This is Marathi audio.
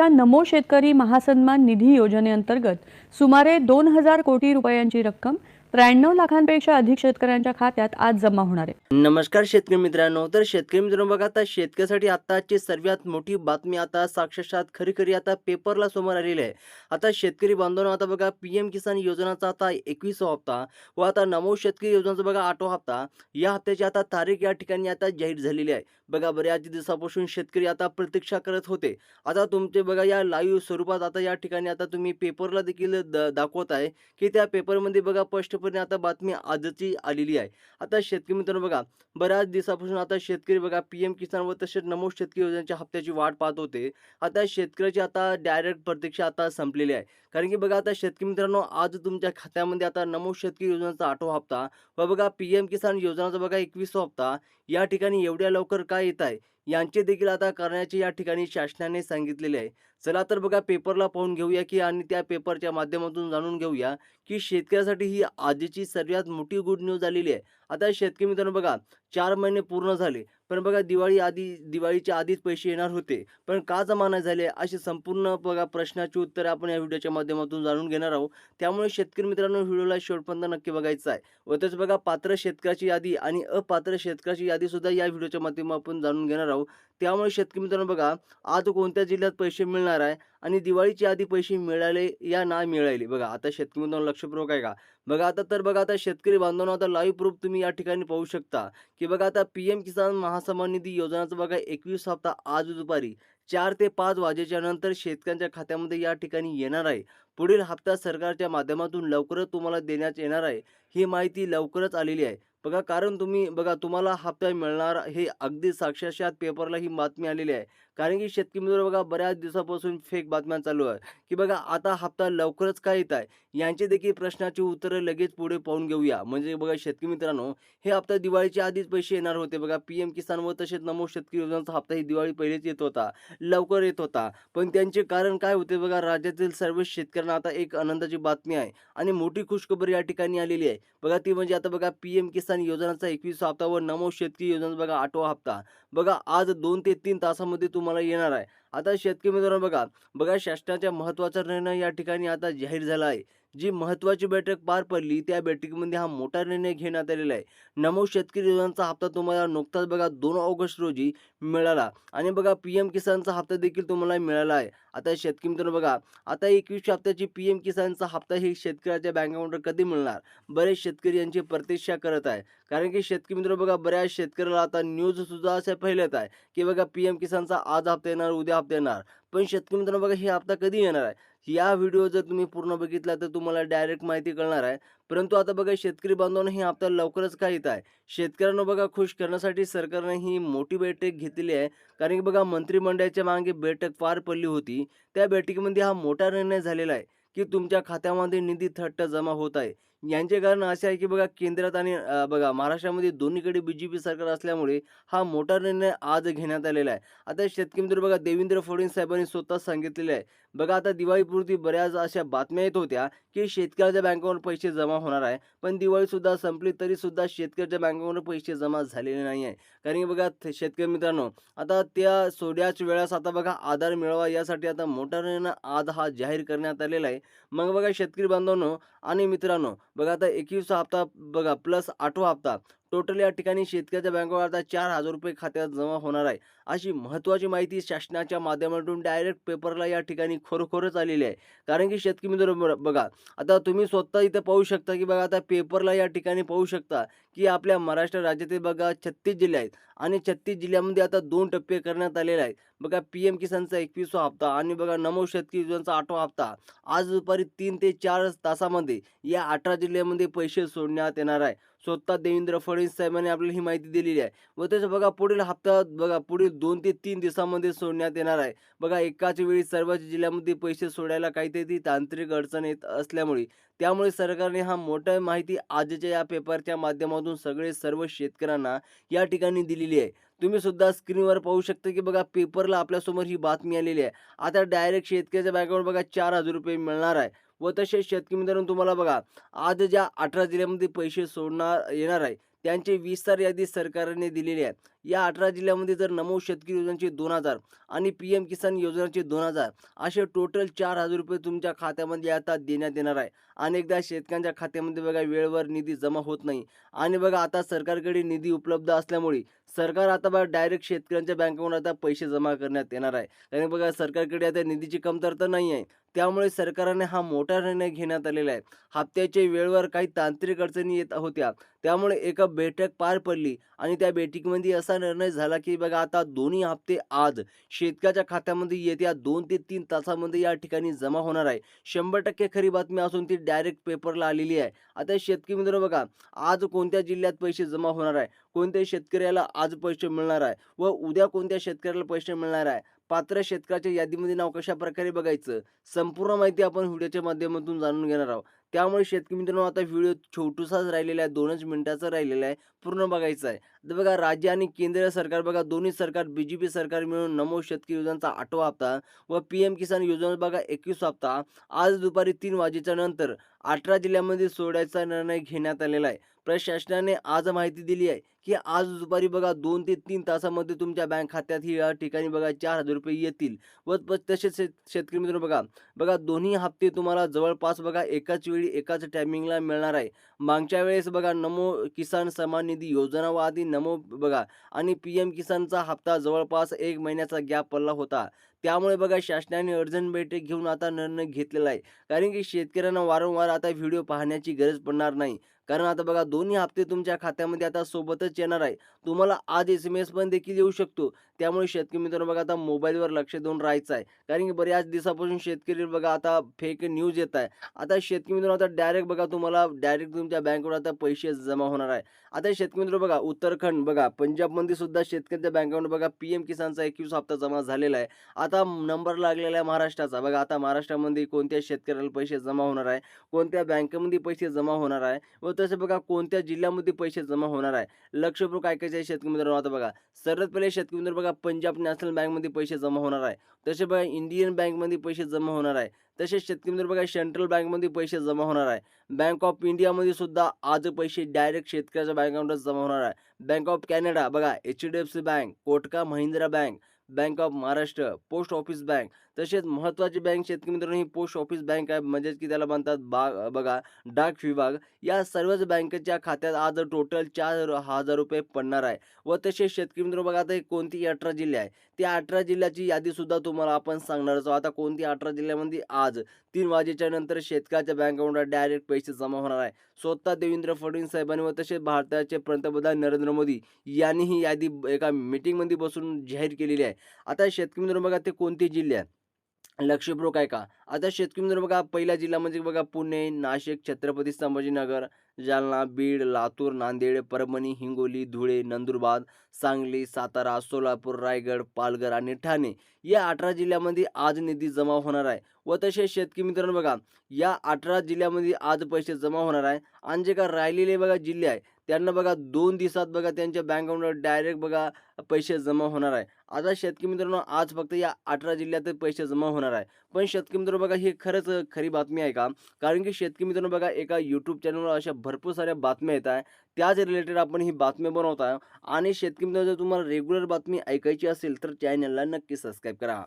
सरकारच्या नमो शेतकरी महासन्मान निधी योजनेअंतर्गत सुमारे दोन हजार कोटी रुपयांची रक्कम त्र्याण्णव लाखांपेक्षा अधिक शेतकऱ्यांच्या खात्यात आज जमा होणार आहे. नमस्कार शेतकरी मित्रांनो. तर शेतकरी मित्रांनो बघा आता शेतकऱ्यासाठी आताची सर्वात मोठी बातमी आता साक्षात खरी खरी आता पेपरला समोर आलेली आहे. आता शेतकरी बांधवांना आता बघा पी एम किसान योजनाचा आता एकवीसवा हप्ता व आता नमो शेतकरी योजनाचा बघा आठवा हप्ता. या हप्त्याची आता तारीख या ठिकाणी आता जाहीर झालेली आहे. बघा बऱ्याच दिवसापासून शेतकरी आता प्रतीक्षा करत होते. आता तुमचे बघा या लाईव्ह स्वरूपात आता या ठिकाणी आता तुम्ही पेपरला देखील द दाखवत आहे की त्या पेपरमध्ये बघा स्पष्टपणे आता बातमी आजची आलेली आहे. आता शेतकरी मित्रांनो बघा बऱ्याच दिवसापासून आता शेतकरी बघा पी एम किसान व तसेच नमो शेतकरी योजनेच्या हप्त्याची वाट पाहत होते. आता शेतकऱ्याची आता डायरेक्ट प्रतीक्षा आता संपलेली आहे. कारण की बघा आता शेतकरी मित्रांनो आज तुमच्या खात्यामध्ये आता नमो शेतकरी योजनेचा आठवा हप्ता. व बघा पी एम किसान योजनाचा बघा एकवीसवा हप्ता. या ठिकाणी एवढ्या लवकर काय येत आहे? यांचे देखील आता करण्याचे या ठिकाणी शासनाने सांगितलेले आहे. चला तर बघा पेपरला पाहून घेऊया की आणि त्या पेपरच्या माध्यमातून जाणून घेऊया की शेतकऱ्यासाठी ही आजची सर्वात मोठी गुड न्यूज आलेली आहे. आता शेतकरी मित्रांनो बघा चार महिने पूर्ण झाले. पण बघा दिवाळी आधी दिवाळीच्या आधीच पैसे येणार होते. पण का जमा नाही झाले असे संपूर्ण बघा प्रश्नाची उत्तरे आपण या व्हिडिओच्या माध्यमातून जाणून घेणार आहोत. त्यामुळे शेतकरी मित्रांनो व्हिडिओला शेवटपर्यंत नक्की बघायचं आहे. व तसंच बघा पात्र शेतकऱ्याची यादी आणि अपात्र शेतकऱ्याची यादी सुद्धा या व्हिडिओच्या माध्यमातून आपण जाणून घेणार आहोत. त्यामुळे शेतकरी मित्रांनो बघा आज कोणत्या जिल्ह्यात पैसे मिळणार आहे आणि दिवाळीच्या आधी पैसे मिळाले या ना मिळाले बघा आता शेतकरी मित्रांनो लक्षपूर्वक आहे का बघा आता तर बघा आता शेतकरी बांधवांना आता लाईव्ह प्रूफ तुम्ही या ठिकाणी पाहू शकता की बघा आता पी एम किसान महासन्मान निधी योजनाचा बघा एकवीस हप्ता आज दुपारी चार ते पाच वाजेच्या नंतर शेतकऱ्यांच्या खात्यामध्ये या ठिकाणी येणार आहे. पुढील हप्ता सरकारच्या माध्यमातून लवकरच तुम्हाला देण्यात येणार आहे. ही माहिती लवकरच आलेली आहे. बघा कारण तुम्ही बघा तुम्हाला हप्ता मिळणार हे अगदी साक्षात पेपरला ही बातमी आलेली आहे. कारण की शेतकरी मित्र बघा बऱ्याच दिवसापासून फेक बातम्या चालू आहे की बघा आता हप्ता लवकरच काय येत आहे? यांचे देखील प्रश्नाची उत्तरं लगेच पुढे पाहून घेऊया. म्हणजे बघा शेतकरी मित्रांनो हे हप्ता दिवाळीच्या आधीच पैसे येणार होते. बघा पी एम किसान व तसेच नमो शेतकरी योजनेचा हप्ता ही दिवाळी पहिलेच येत होता. लवकर येत होता. पण त्यांचे कारण काय होते? बघा राज्यातील सर्व शेतकऱ्यांना आता एक आनंदाची बातमी आहे. आणि मोठी खुशखबर या ठिकाणी आलेली आहे. बघा ती म्हणजे आता बघा पी एम किसान योजनाचा एकवीस हप्ता व नमो शेतकरी योजनेचा बघा आठवा हप्ता. बघा आज दोन ते तीन तासामध्ये तुम्हाला येणार आहे. आता शेतकरी मित्रांनो बघा बघा शासनाच्या महत्त्वाचा निर्णय या ठिकाणी आता जाहीर झाला आहे. जी महत्त्वाची बैठक पार पडली त्या बैठकीमध्ये हा मोठा निर्णय घेण्यात आलेला आहे. नमो शेतकरी योजनाचा हप्ता तुम्हाला नुकताच बघा दोन ऑगस्ट रोजी मिळाला. आणि बघा पी एम किसानचा हप्ता देखील तुम्हाला मिळाला आहे. आता शेतकरी मित्रांनो बघा आता एकवीस हप्त्याची पी एम किसानचा हप्ता हे शेतकऱ्याच्या बँक अकाउंटवर कधी मिळणार? बरेच शेतकरी यांची प्रतीक्षा करत आहे. कारण की शेतकरी मित्र बघा बऱ्याच शेतकऱ्याला आता न्यूजसुद्धा अशा पहिल्यात आहे की बघा पी एम किसानचा आज हप्ता येणार उद्या हप्ता येणार. पण शेतकरी मित्रांनो बघा हे हप्ता कधी येणार आहे? या व्हिडिओ जर तुम्ही पूर्ण बघितला तर तुम्हाला डायरेक्ट माहिती कळणार आहे. परंतु आता बघा शेतकरी बांधवांना ही आता लवकरच काय येत आहे. शेतकऱ्यांना बघा खुश करण्यासाठी सरकारने ही मोठी बैठक घेतलेली आहे. कारण की बघा मंत्रिमंडळाच्या मागे बैठक पार पडली होती. त्या बैठकीमध्ये हा मोठा निर्णय झालेला आहे की तुमच्या खात्यामध्ये निधी थट्ट जमा होत आहे. यांचे कारण असे आहे की बघा केंद्रात आणि बघा महाराष्ट्रामध्ये दोन्हीकडे बी जे पी सरकार असल्यामुळे हा मोठा निर्णय आज घेण्यात आलेला आहे. आता शेतकरी मित्र बघा देवेंद्र फडणवीस साहेबांनी स्वतः सांगितलेलं आहे. बघा आता दिवाळीपुरती बऱ्याच अशा बातम्या येत होत्या की शेतकऱ्याच्या बँकेवर पैसे जमा होणार आहे. पण दिवाळीसुद्धा संपली तरीसुद्धा शेतकऱ्याच्या बँकेवर पैसे जमा झालेले नाही आहे. कारण की बघा शेतकरी मित्रांनो आता त्या सोड्याच वेळास आता बघा आधार मिळवा यासाठी आता मोठा निर्णय आज हा जाहीर करण्यात आलेला आहे. मग बघा शेतकरी बांधवांनो आणि मित्रांनो बघा आता एकवीसचा हप्ता बघा प्लस आठवा हप्ता. टोटल या ठिकाणी शेतकऱ्याच्या बँकेवर आता चार हजार रुपये खात्यात जमा होणार आहे. अशी महत्त्वाची माहिती शासनाच्या माध्यमातून डायरेक्ट पेपरला या ठिकाणी खरोखरच आलेली आहे. कारण की शेतकरी मित्र ब- बघा आता तुम्ही स्वतः इथं पाहू शकता की बघा आता पेपरला या ठिकाणी पाहू शकता की आपल्या महाराष्ट्र राज्यातील बघा छत्तीस जिल्हे आहेत आणि छत्तीस जिल्ह्यामध्ये आता दोन टप्पे करण्यात आलेले आहेत. बघा पी एम किसानचा एकवीसवा हप्ता आणि बघा नमो शेतकरी योजनेचा आठवा हप्ता. आज दुपारी तीन ते चार तासामध्ये या अठरा जिल्ह्यामध्ये पैसे सोडण्यात येणार आहे. स्वतः देवेंद्र फडणवीस साहेबांनी आपल्याला ही माहिती दिलेली आहे. व त्याचं बघा पुढील हप्ता बघा पुढील दोन ते तीन दिवसामध्ये सोडण्यात येणार आहे. बघा एकाच वेळी सर्वच जिल्ह्यामध्ये पैसे सोडायला काहीतरी तांत्रिक अडचण येत असल्यामुळे त्यामुळे सरकारने हा मोठा माहिती आजच्या या पेपरच्या माध्यमातून सगळे सर्व शेतकऱ्यांना या ठिकाणी दिलेली आहे. तुम्ही सुद्धा स्क्रीनवर पाहू शकता की बघा पेपरला आपल्यासमोर ही बातमी आलेली आहे. आता डायरेक्ट शेतकऱ्याच्या बँकेवर बघा चार हजार रुपये मिळणार आहे. व तसेच शेतकरी मित्रांनो तुम्हाला बघा आज ज्या अठरा जिल्ह्यामध्ये पैसे सोडणार येणार आहे त्यांची विस्तार यादी सरकारने दिलेली आहे. या अठरा जिल्ह्यामध्ये जर नमो शेतकरी योजनेचे दोन हजार आणि पी एम किसान योजनेचे दोन हजार असे टोटल चार हजार रुपये तुमच्या खात्यामध्ये आता देण्यात येणार आहे. अनेकदा शेतकऱ्यांच्या खात्यामध्ये बघा वेळेवर निधी जमा होत नाही. आणि बघा आता सरकारकडे निधी उपलब्ध असल्यामुळे सरकार आता बघा डायरेक्ट शेतकऱ्यांच्या बँकेवर आता पैसे जमा करण्यात येणार आहे. कारण बघा सरकारकडे आता निधीची कमतरता नाही आहे. त्यामुळे सरकारने हा मोठा निर्णय घेण्यात आलेला आहे. हप्त्याचे वेळेवर काही तांत्रिक अडचणी येत होत्या. त्यामुळे एका बैठक पार पडली आणि त्या बैठकीमध्ये असं निर्णय झाला की बघा आता दोन्ही हप्ते आज शेतकऱ्याच्या खात्यामध्ये येत्या दोन ते तीन तासामध्ये या ठिकाणी जमा होणार आहे. शंभर टक्के खरी बातमी असून ती डायरेक्ट पेपरला आलेली आहे. आता शेतकरी मित्र बघा आज कोणत्या जिल्ह्यात पैसे जमा होणार आहे? कोणत्या शेतकऱ्याला आज पैसे मिळणार आहे? व उद्या कोणत्या शेतकऱ्याला पैसे मिळणार आहे? पात्र शेतकऱ्याच्या यादीमध्ये नाव कशा प्रकारे बघायचं? संपूर्ण माहिती आपण व्हिडिओच्या माध्यमातून जाणून घेणार आहोत. त्यामुळे शेतकरी मित्रांनो आता व्हिडिओ छोटूसाच राहिलेला आहे दोनच मिनिटाचा राहिलेला आहे पूर्ण बघायचा आहे. तर बघा राज्य आणि केंद्र सरकार बघा दोन्ही सरकार बी जे पी सरकार मिळून नमो शेतकरी योजनांचा आठवा हप्ता व पी एम किसान योजना बघा एकवीस हप्ता. आज दुपारी तीन वाजेच्या नंतर अठरा जिल्ह्यामध्ये सोडायचा निर्णय घेण्यात आलेला आहे. प्रशासनाने आज माहिती दिली आहे की आज दुपारी बघा दोन ते तीन तासामध्ये तुमच्या बँक खात्यात ही या ठिकाणी बघा चार हजार रुपये येतील. व प- तसेच शेत शेतकरी मित्र बघा बघा दोन्ही हप्ते तुम्हाला जवळपास बघा एकाच वेळी एकाच टायमिंगला मिळणार आहे. मागच्या वेळेस बघा नमो किसान सन्मान निधी योजना व आधी नमो बघा. आणि पी एम किसानचा हप्ता जवळपास एक महिन्याचा गॅप पडला होता. त्यामुळे बघा शासनाने अर्जंट बैठक घेऊन आता निर्णय घेतलेला आहे. कारण की शेतकऱ्यांना वारंवार आता व्हिडिओ पाहण्याची गरज पडणार नाही. कारण आता बघा दोन्ही हप्ते तुमच्या खात्यामध्ये आता सोबतच येणार आहे. तुम्हाला आज एस एम एस पण देखील येऊ शकतो. त्यामुळे शेतकरी मित्रांनो बघा आता मोबाईलवर लक्ष देऊन राहायचं आहे. कारण की बऱ्याच दिवसापासून शेतकरी बघा आता फेक न्यूज येत आहे. आता शेतकरी मित्रांनो आता डायरेक्ट बघा तुम्हाला डायरेक्ट तुमच्या बँकेवर आता पैसे जमा होणार आहे. आता शेतकरी मित्र बघा उत्तराखंड बघा पंजाबमध्ये सुद्धा शेतकऱ्यांच्या बँकेवर बघा पी एम किसानचा एकवीस हप्ता जमा झालेला आहे. आता नंबर लागलेला आहे महाराष्ट्राचा. बघा आता महाराष्ट्रामध्ये कोणत्या शेतकऱ्याला पैसे जमा होणार आहे? कोणत्या बँकेमध्ये पैसे जमा होणार आहे? व तसे बघा कोणत्या जिल्ह्यामध्ये पैसे जमा होणार आहे? लक्षपूर्वक ऐकायचं आहे शेतकरी मित्रांनो आता बघा सर्वात पहिले शेतकरी मित्र बघा पंजाब नॅशनल बँकमध्ये पैसे जमा होणार आहे. तसे बघा इंडियन बँकमध्ये पैसे जमा होणार आहे. तसेच शेतकरी मित्र बघा सेंट्रल बँकमध्ये पैसे जमा होणार आहे. बँक ऑफ इंडियामध्ये सुद्धा आज पैसे डायरेक्ट शेतकऱ्याच्या बँक अकाउंटच जमा होणार आहे. बँक ऑफ कॅनडा बघा H D F C bank Kotak Mahindra bank bank of Maharashtra post office bank तसेच महत्त्वाची बँक शेतकरी मित्रांनो ही पोस्ट ऑफिस बँक आहे. म्हणजेच की त्याला म्हणतात बा बघा डाक विभाग. या सर्वच बँकेच्या खात्यात आज टोटल चार हजार रुपये पडणार आहे. व तसेच शेतकरी मित्र बघा आता हे कोणती अठरा जिल्हे आहे? त्या अठरा जिल्ह्याची यादी सुद्धा तुम्हाला आपण सांगणारच आहोत. आता कोणती अठरा जिल्ह्यामध्ये आज तीन वाजेच्या नंतर शेतकऱ्याच्या बँक अकाउंटला डायरेक्ट पैसे जमा होणार आहे? स्वतः देवेंद्र फडणवीस साहेबांनी व तसेच भारताचे पंतप्रधान नरेंद्र मोदी यांनी ही यादी एका मीटिंगमध्ये बसून जाहीर केलेली आहे. आता शेतकरी मित्र बघा ते कोणते जिल्हे आहे लक्षपूर्वक आहे का आता शेतकरी मित्र बघा पहिल्या म्हणजे बघा पुणे नाशिक छत्रपती संभाजीनगर जालना बीड लातूर नांदेड परभणी हिंगोली धुळे नंदुरबार सांगली सातारा सोलापूर रायगड पालघर आणि ठाणे या अठरा जिल्ह्यामध्ये आज निधी जमा होणार आहे. व तसेच शेतकरी मित्रांनो बघा या अठरा जिल्ह्यामध्ये आज पैसे जमा होणार आहे. आणि जे का राहिलेले बघा जिल्हे आहे त्यांना बघा दोन दिवसात बघा त्यांच्या बँक अकाउंटवर डायरेक्ट बघा पैसे जमा होणार आहे. आता शेतकरी मित्रांनो आज फक्त या अठरा जिल्ह्यात पैसे जमा होणार आहे. पण शेतकरी मित्रांनो बघा ही खरंच खरी बातमी आहे का? कारण की शेतकरी मित्रांनो बघा एका यूट्यूब चॅनलवर अशा भरपूर साऱ्या बातम्या येत आहे. त्याच रिलेटेड आपण ही बातमी बनवत आहे. आणि शेतकरी मित्रांनो जर तुम्हाला रेग्युलर बातमी ऐकायची असेल तर चॅनलला नक्की सबस्क्राईब करा.